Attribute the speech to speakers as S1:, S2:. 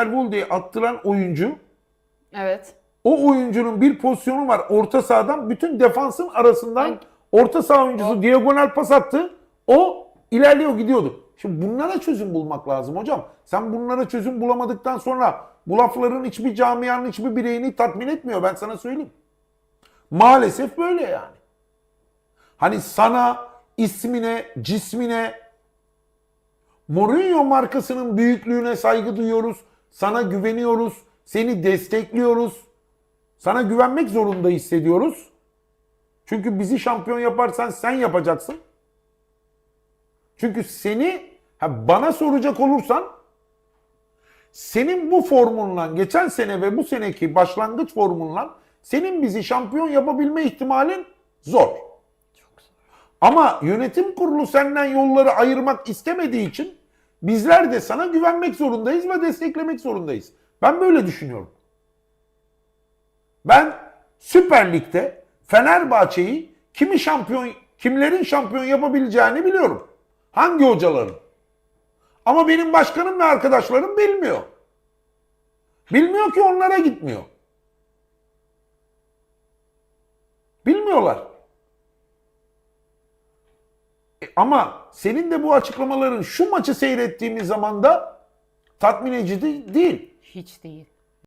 S1: Servolde'yi attıran oyuncu
S2: Evet.
S1: o oyuncunun bir pozisyonu var orta sahadan bütün defansın arasından
S2: Hangi-
S1: orta saha oyuncusu diagonal pas attı. O ilerliyor gidiyordu. Şimdi bunlara çözüm bulmak lazım hocam. Sen bunlara çözüm bulamadıktan sonra bu lafların hiçbir camianın hiçbir bireyini tatmin etmiyor ben sana söyleyeyim. Maalesef böyle yani. Hani sana, ismine, cismine, Mourinho markasının büyüklüğüne saygı duyuyoruz. Sana güveniyoruz. Seni destekliyoruz. Sana güvenmek zorunda hissediyoruz. Çünkü bizi şampiyon yaparsan sen yapacaksın. Çünkü seni ha bana soracak olursan senin bu formunla geçen sene ve bu seneki başlangıç formunla senin bizi şampiyon yapabilme ihtimalin zor. Ama yönetim kurulu senden yolları ayırmak istemediği için bizler de sana güvenmek zorundayız ve desteklemek zorundayız. Ben böyle düşünüyorum. Ben Süper Lig'de Fenerbahçe'yi kimi şampiyon, kimlerin şampiyon yapabileceğini biliyorum. Hangi hocaların? Ama benim başkanım ve arkadaşlarım bilmiyor. Bilmiyor ki onlara gitmiyor. Bilmiyorlar. E, Ama senin de bu açıklamaların şu maçı seyrettiğimiz zaman da tatmin edici de- değil.
S2: Hiç değil.